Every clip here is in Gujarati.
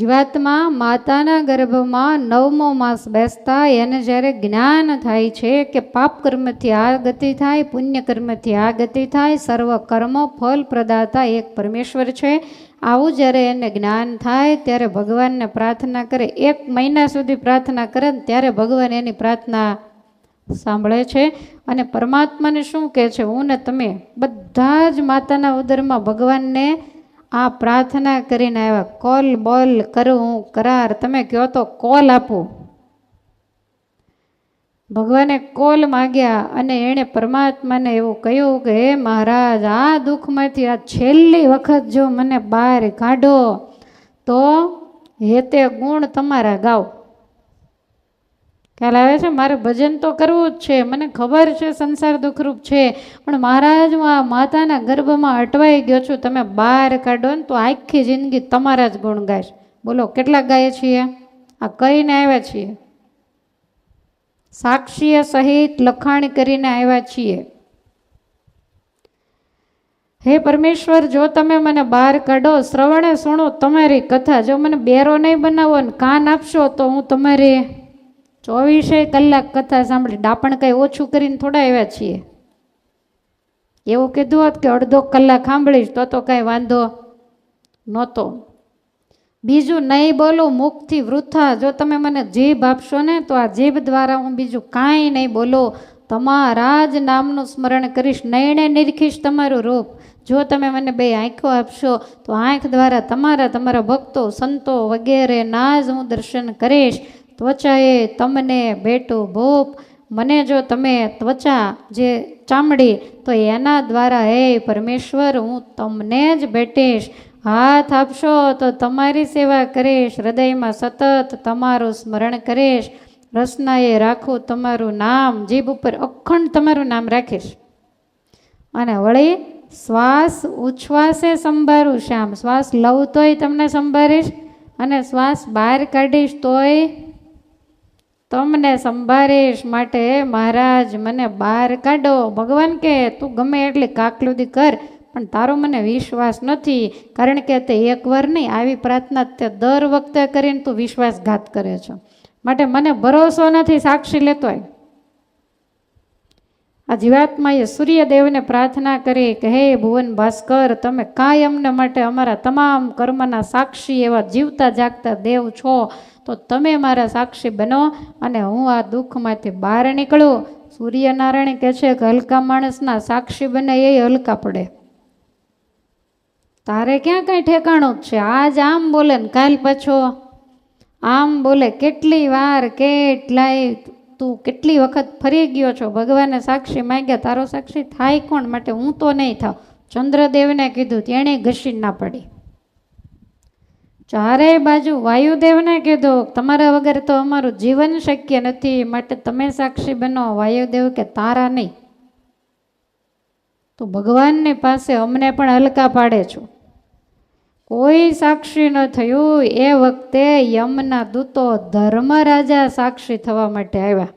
જીવાત્મા માતાના ગર્ભમાં નવમો માસ બેસતા એને જ્યારે જ્ઞાન થાય છે કે પાપ કર્મથી આ ગતિ થાય, પુણ્ય કર્મથી આ ગતિ થાય, સર્વ કર્મો ફલ પ્રદાતા એક પરમેશ્વર છે. આવું જ્યારે એને જ્ઞાન થાય, ત્યારે ભગવાનને પ્રાર્થના કરે. એક મહિના સુધી પ્રાર્થના કરે ત્યારે ભગવાન એની પ્રાર્થના સાંભળે છે. અને પરમાત્માને શું કહે છે? હું ને તમે બધા જ માતાના ઉદરમાં ભગવાનને આ પ્રાર્થના કરીને આવ્યા, કોલ, બોલ, કરું, હું કરાર, તમે કહો તો કોલ આપું. ભગવાને કોલ માગ્યા અને એણે પરમાત્માને એવું કહ્યું કે, હે મહારાજ, આ દુઃખમાંથી આ છેલ્લી વખત જો મને બહાર કાઢો, તો હેતે ગુણ તમારા ગાવ ખ્યાલ આવે છે, મારે ભજન તો કરવું જ છે, મને ખબર છે, સંસાર દુઃખરૂપ છે, પણ મહારાજ, હું આ માતાના ગર્ભમાં અટવાઈ ગયો છું, તમે બહાર કાઢો ને તો આખી જિંદગી તમારા જ ગુણ ગાઈશ બોલો, કેટલા ગાય છીએ? આ કહીને આવ્યા છીએ. સાક્ષીય સહિત લખાણ કરીને આવ્યા છીએ. હે પરમેશ્વર, જો તમે મને બહાર કાઢો, શ્રવણે સુણો તમારી કથા. જો મને બેરો નહીં બનાવો ને કાન આપશો તો હું તમારી ચોવીસે કલાક કથા સાંભળી ડાપણ કંઈ ઓછું કરીને થોડા આવ્યા છીએ. એવું કીધું હોત કે અડધો કલાક સાંભળીશ તો તો કાંઈ વાંધો નહોતો. બીજું નહીં બોલું, મુખથી વૃથા. જો તમે મને જીભ આપશો ને, તો આ જીભ દ્વારા હું બીજું કાંઈ નહીં બોલું. તમારા જ નામનું સ્મરણ કરીશ, નયણે નિરખીશ તમારું રૂપ. જો તમે મને બે આંખો આપશો, તો આંખ દ્વારા તમારા તમારા ભક્તો, સંતો વગેરે ના જ હું દર્શન કરીશ. ત્વચાએ તમને બેટું ભૂપ. મને જો તમે ત્વચા જે ચામડી, તો એના દ્વારા હે પરમેશ્વર, હું તમને જ બેટીશ હાથ આપશો તો તમારી સેવા કરીશ. હૃદયમાં સતત તમારું સ્મરણ કરીશ. રસનાએ રાખું તમારું નામ. જીભ ઉપર અખંડ તમારું નામ રાખીશ. અને વળી, શ્વાસ ઉચ્છ્વાસે સંભાળું શ્યામ. શ્વાસ લઉં તોય તમને સંભાળીશ અને શ્વાસ બહાર કાઢીશ તોય તમને સંભાળીશ માટે મહારાજ, મને બહાર કાઢો. ભગવાન કે, તું ગમે એટલી કાકલુદી કર, પણ તારો મને વિશ્વાસ નથી. કારણ કે તે એકવાર નહીં, આવી પ્રાર્થના તે દર વખતે કરીને તું વિશ્વાસઘાત કરે છે. માટે મને ભરોસો નથી, સાક્ષી લેતોય આ જીવાત્માએ સૂર્યદેવને પ્રાર્થના કરી કે, હે ભુવન ભાસ્કર, તમે કાયમને માટે અમારા તમામ કર્મના સાક્ષી એવા જીવતા જાગતા દેવ છો. તો તમે મારા સાક્ષી બનો અને હું આ દુઃખમાંથી બહાર નીકળું. સૂર્યનારાયણ કહે છે કે, હલકા માણસના સાક્ષી બને એ હલકા પડે. તારે ક્યાં કાંઈ ઠેકાણું જ છે? આજ આમ બોલે ને કાલ પાછો. આમ બોલે કેટલી વાર, કેટલાય તું કેટલી વખત ફરી ગયો છો? ભગવાને સાક્ષી માંગ્યા, તારો સાક્ષી થાય કોણ માટે? હું તો નહીં થાવ. ચંદ્રદેવને કીધું, તેણે ઘસી ના પડી. ચારેય બાજુ વાયુદેવને કીધું, તમારા વગર તો અમારું જીવન શક્ય નથી માટે તમે સાક્ષી બનો, વાયુદેવ કે તારા નહીં. તો ભગવાનની પાસે અમને પણ હલકા પાડે છો. કોઈ સાક્ષી ન થયું એ વખતે યમના દૂતો ધર્મરાજા સાક્ષી થવા માટે આવ્યા.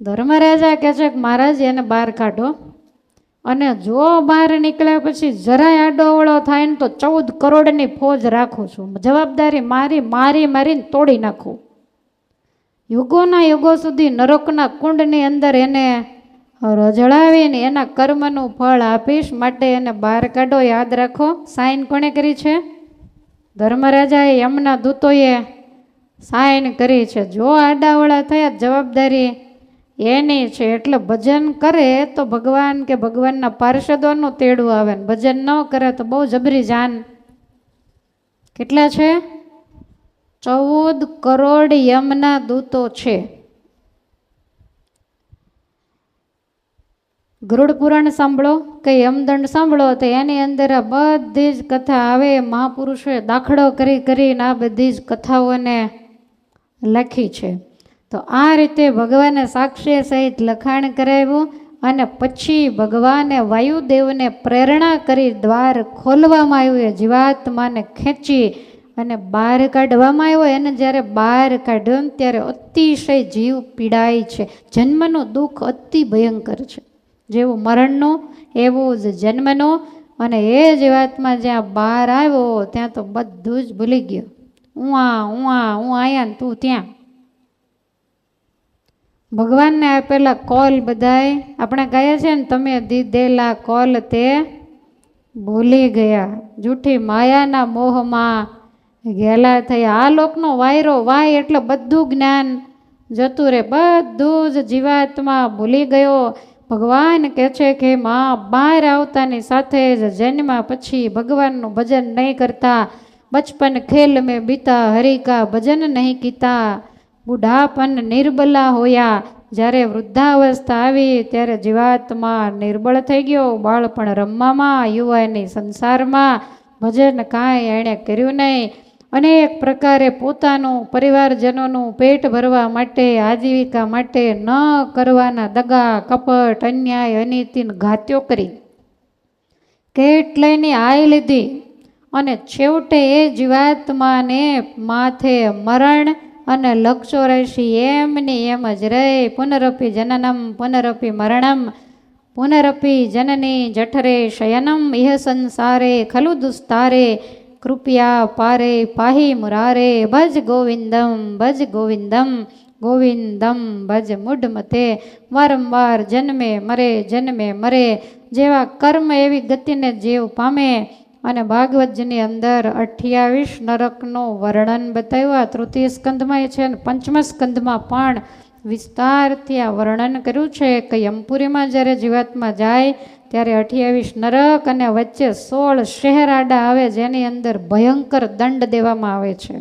ધર્મરાજા કહે છે કે મહારાજ, એને બહાર કાઢો. અને જો બહાર નીકળ્યા પછી જરાય આડોવળો થાય ને તો ચૌદ કરોડની ફોજ રાખું છું. જવાબદારી મારી મારી, મારીને તોડી નાખું. યુગોના યુગો સુધી નરકના કુંડની અંદર એને રજળાવીને એના કર્મનું ફળ આપીશ માટે એને બહાર કાઢો, યાદ રાખો, સાઈન કોણે કરી છે? ધર્મરાજાએ યમના દૂતોએ સાઈન કરી છે. જો આડાવળા થયા જવાબદારી એની છે, એટલે ભજન કરે તો ભગવાન કે ભગવાનના પાર્ષદોનું તેડું આવે ને. ભજન ન કરે તો બહુ જબરી જાન. કેટલા છે? ચૌદ કરોડ યમના દૂતો છે. ગરુડ પુરાણ સાંભળો કે યમદંડ સાંભળો તો એની અંદર આ બધી જ કથા આવે. મહાપુરુષોએ દાખલો કરી કરીને આ બધી જ કથાઓને લખી છે. તો આ રીતે ભગવાને સાક્ષી સહિત લખાણ કરાવ્યું અને પછી ભગવાને વાયુદેવને પ્રેરણા કરી દ્વાર ખોલવામાં આવ્યું. એ જીવાત્માને ખેંચી અને બહાર કાઢવામાં આવ્યો. એને જ્યારે બહાર કાઢ્યો ત્યારે અતિશય જીવ પીડાય છે. જન્મનું દુઃખ અતિ ભયંકર છે. જેવું મરણનું, એવું જ જન્મનું અને એ જીવાત્મા જ્યાં બહાર આવ્યો ત્યાં તો બધું જ ભૂલી ગયો. હું આ હું આ, હું આયા ને તું ત્યાં. ભગવાનને આપેલા કોલ બધાય આપણે કહીએ છીએ ને, તમે દીધેલા કોલ તે ભૂલી ગયા. જૂઠી માયાના મોહમાં ગેલા થયા. આ લોકનો વાયરો વાય એટલે બધું જ્ઞાન જતું રહે બધું જ જીવાત્મા ભૂલી ગયો. ભગવાન કહે છે કે માં બહાર આવતાની સાથે જ જન્મા પછી ભગવાનનું ભજન નહીં કરતા. બચપન ખેલ મેં બીતા, હરિકા ભજન નહીં કીતા. બુઢાપન નિર્બલા હોયા. જ્યારે વૃદ્ધાવસ્થા આવી ત્યારે જીવાત્મા નિર્બળ થઈ ગયો. બાળપણ રમવામાં, યુવાની સંસારમાં ભજન કાંઈ એણે કર્યું નહીં. અનેક પ્રકારે પોતાનું પરિવારજનોનું પેટ ભરવા માટે, આજીવિકા માટે ન કરવાના દગા, કપટ, અન્યાય, અનીતિન ઘાત્યો કરી. કેટલાયની આય લીધી? અને છેવટે એ જીવાત્માને માથે મરણ અને લક્ષોરાશી એમની એમ જ રહે. પુનરપી જનનમ, પુનરપી મરણમ, પુનરપી જનની જઠરે શયનમ. ઇહ સંસારે ખલુ દુસ્તારે કૃપયા પારે પાહી મુરારે, ભજ ગોવિંદમ ભજ ગોવિંદમ ગોવિંદમ, ભજ મૂઢ મતે. વારંવાર જન્મે મરે જન્મે મરે. જેવા કર્મ એવી ગતિને જીવ પામે. અને ભાગવતજીની અંદર અઠ્યાવીસ નરકનું વર્ણન બતાવ્યું. આ તૃતીય સ્કંદમાં એ છે અને પંચમ સ્કંદમાં પણ વિસ્તારથી આ વર્ણન કર્યું છે કે યમપુરીમાં જ્યારે જીવાત્મા જાય, ત્યારે અઠ્યાવીસ નરક અને વચ્ચે સોળ શહેરાડા આવે, જેની અંદર ભયંકર દંડ દેવામાં આવે છે.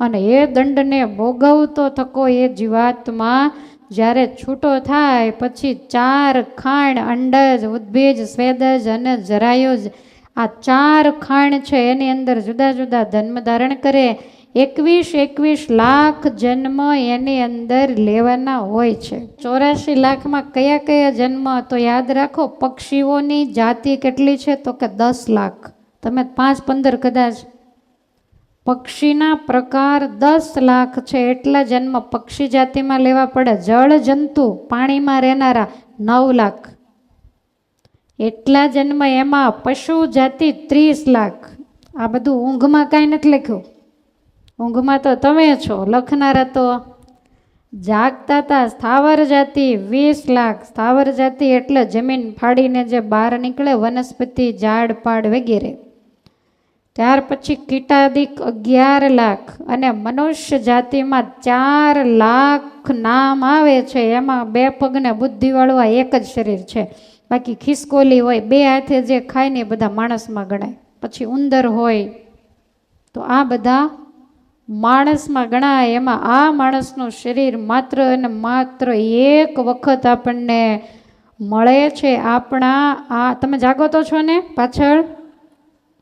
અને એ દંડને ભોગવતો થકો એ જીવાત્મા જ્યારે છૂટો થાય, પછી ચાર ખાણ, અંડજ, ઉદ્ભીજ, સ્વેદજ અને જરાયુજ આ ચાર ખાણ છે, એની અંદર જુદા જુદા ધર્મ ધારણ કરે. એકવીસ એકવીસ લાખ જન્મ એની અંદર લેવાના હોય છે. ચોરાશી લાખમાં કયા કયા જન્મ તો યાદ રાખો, પક્ષીઓની જાતિ કેટલી છે તો કે દસ લાખ. તમે પાંચ, પંદર કદાચ. પક્ષીના પ્રકાર દસ લાખ છે, એટલા જન્મ પક્ષી જાતિમાં લેવા પડે. જળ જંતુ પાણીમાં રહેનારા નવ લાખ. એટલા જન્મ એમાં પશુ જાતિ ત્રીસ લાખ. આ બધું ઊંઘમાં કાંઈ નથી લખ્યું. ઊંઘમાં તો તમે છો, લખનારા તો જાગતા હતા સ્થાવર જાતિ વીસ લાખ. સ્થાવર જાતિ એટલે જમીન ફાડીને જે બહાર નીકળે વનસ્પતિ, ઝાડ, પાડ વગેરે. ત્યાર પછી કીટાદિક અગિયાર લાખ અને મનુષ્ય જાતિમાં ચાર લાખ નામ આવે છે. એમાં બે પગને બુદ્ધિવાળું આ એક જ શરીર છે. બાકી ખિસકોલી હોય, બે હાથે જે ખાય ને બધા માણસમાં ગણાય. પછી ઉંદર હોય, તો આ બધા માણસમાં ગણાય, એમાં આ માણસનું શરીર માત્ર અને માત્ર એક વખત આપણને મળે છે. આપણા, આ, તમે જાગો તો છો ને? પાછળ?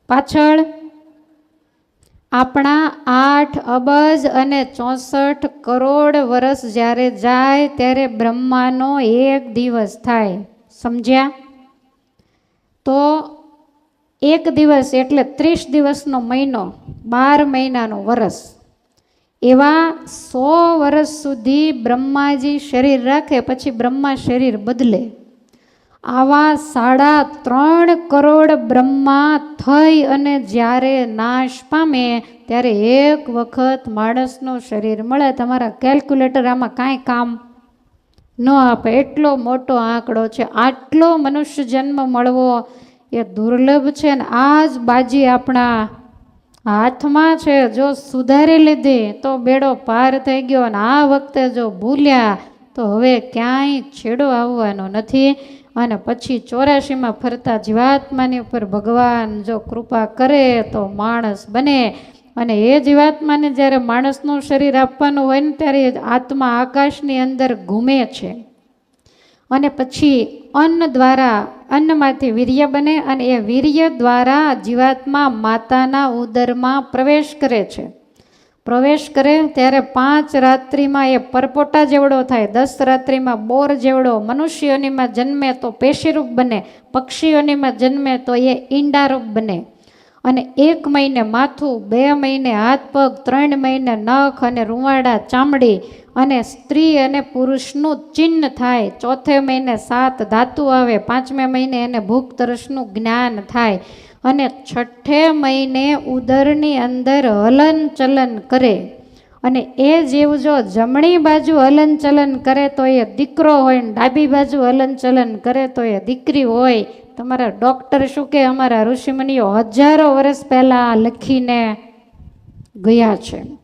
પાછળ? આપણા આઠ અબજ અને ચોસઠ કરોડ વર્ષ જ્યારે જાય ત્યારે બ્રહ્માનો એક દિવસ થાય. સમજ્યા? તો એક દિવસ એટલે ત્રીસ દિવસનો મહિનો, બાર મહિનાનો વરસ. એવા સો વર્ષ સુધી બ્રહ્માજી શરીર રાખે, પછી બ્રહ્મા શરીર બદલે. આવા સાડા ત્રણ કરોડ બ્રહ્મા થઈ અને જ્યારે નાશ પામે, ત્યારે એક વખત માણસનું શરીર મળે. તમારા કેલ્ક્યુલેટર આમાં કાંઈ કામ ન આપે. એટલો મોટો આંકડો છે. આટલો મનુષ્ય જન્મ મળવો એ દુર્લભ છે ને આ જ બાજી આપણા હાથમાં છે. જો સુધારી લીધી તો બેડો પાર થઈ ગયો અને આ વખતે જો ભૂલ્યા તો હવે ક્યાંય છેડો આવવાનો નથી. અને પછી ચોરાશીમાં ફરતા જીવાત્માની ઉપર ભગવાન જો કૃપા કરે તો માણસ બને. અને એ જીવાત્માને જ્યારે માણસનું શરીર આપવાનું હોય ને ત્યારે આત્મા આકાશની અંદર ઘૂમે છે. અને પછી અન્ન દ્વારા, અન્નમાંથી વીર્ય બને અને એ વીર્ય દ્વારા જીવાત્મા માતાના ઉદરમાં પ્રવેશ કરે છે. પ્રવેશ કરે ત્યારે પાંચ રાત્રિમાં એ પરપોટા જેવડો થાય, દસ રાત્રિમાં બોર જેવડો, મનુષ્યોનીમાં જન્મે તો પેશીરૂપ બને, પક્ષીઓનીમાં જન્મે તો એ ઈંડારૂપ બને. અને એક મહિને માથું, બે મહિને હાથ પગ, ત્રણ મહિને નખ અને રૂંવાડા ચામડી અને સ્ત્રી અને પુરુષનું ચિહ્ન થાય. ચોથે મહિને સાત ધાતુ આવે. પાંચમે મહિને એને ભૂખ તરસનું જ્ઞાન થાય. અને છઠ્ઠે મહિને ઉદરની અંદર હલનચલન કરે. અને એ જીવ જો જમણી બાજુ હલન ચલન કરે તો એ દીકરો હોય ને ડાબી બાજુ હલનચલન કરે તો એ દીકરી હોય. તમારા ડૉક્ટર શું કે અમારા ઋષિમુનિઓ હજારો વર્ષ પહેલાં લખીને ગયા છે.